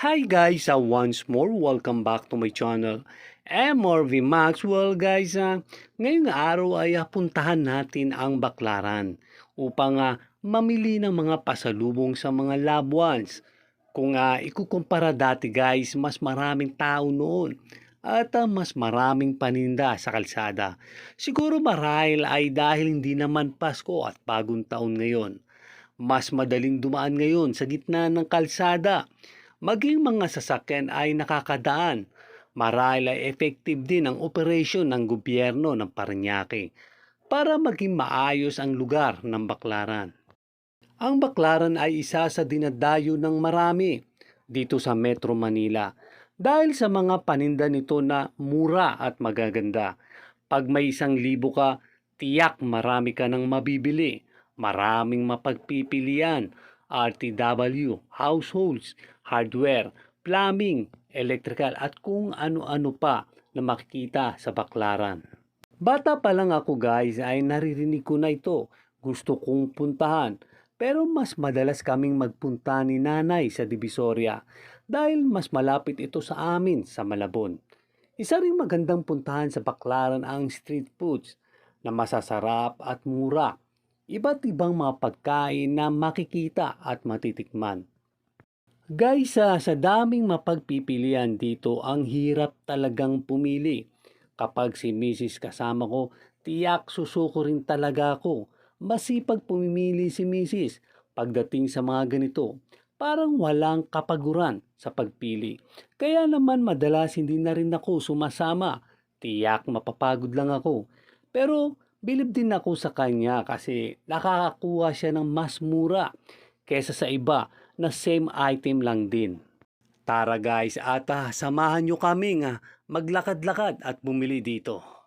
Hi guys, uh, once more, welcome back to my channel. MRV Maxwell guys, uh, ngayong araw ay uh, puntahan natin ang Baklaran upang uh, mamili ng mga pasalubong sa mga loved ones. Kung uh, ikukumpara dati guys, mas maraming tao noon at uh, mas maraming paninda sa kalsada. Siguro marahil ay dahil hindi naman Pasko at bagong taon ngayon. Mas madaling dumaan ngayon sa gitna ng kalsada maging mga sasakyan ay nakakadaan. Marahil ay effective din ang operasyon ng gobyerno ng Paranaque para maging maayos ang lugar ng Baklaran. Ang Baklaran ay isa sa dinadayo ng marami dito sa Metro Manila dahil sa mga paninda nito na mura at magaganda. Pag may isang libo ka, tiyak marami ka nang mabibili. Maraming mapagpipilian RTW, households, hardware, plumbing, electrical at kung ano-ano pa na makikita sa baklaran. Bata pa lang ako guys ay naririnig ko na ito. Gusto kong puntahan. Pero mas madalas kaming magpunta ni nanay sa Divisoria dahil mas malapit ito sa amin sa Malabon. Isa ring magandang puntahan sa Baklaran ang street foods na masasarap at mura iba't ibang mga pagkain na makikita at matitikman. Guys, sa daming mapagpipilian dito, ang hirap talagang pumili. Kapag si Mrs. kasama ko, tiyak susuko rin talaga ako. Masipag pumimili si Mrs. Pagdating sa mga ganito, parang walang kapaguran sa pagpili. Kaya naman madalas hindi na rin ako sumasama. Tiyak mapapagod lang ako. Pero bilib din ako sa kanya kasi nakakakuha siya ng mas mura kesa sa iba na same item lang din. Tara guys, ata samahan nyo kami nga maglakad-lakad at bumili dito.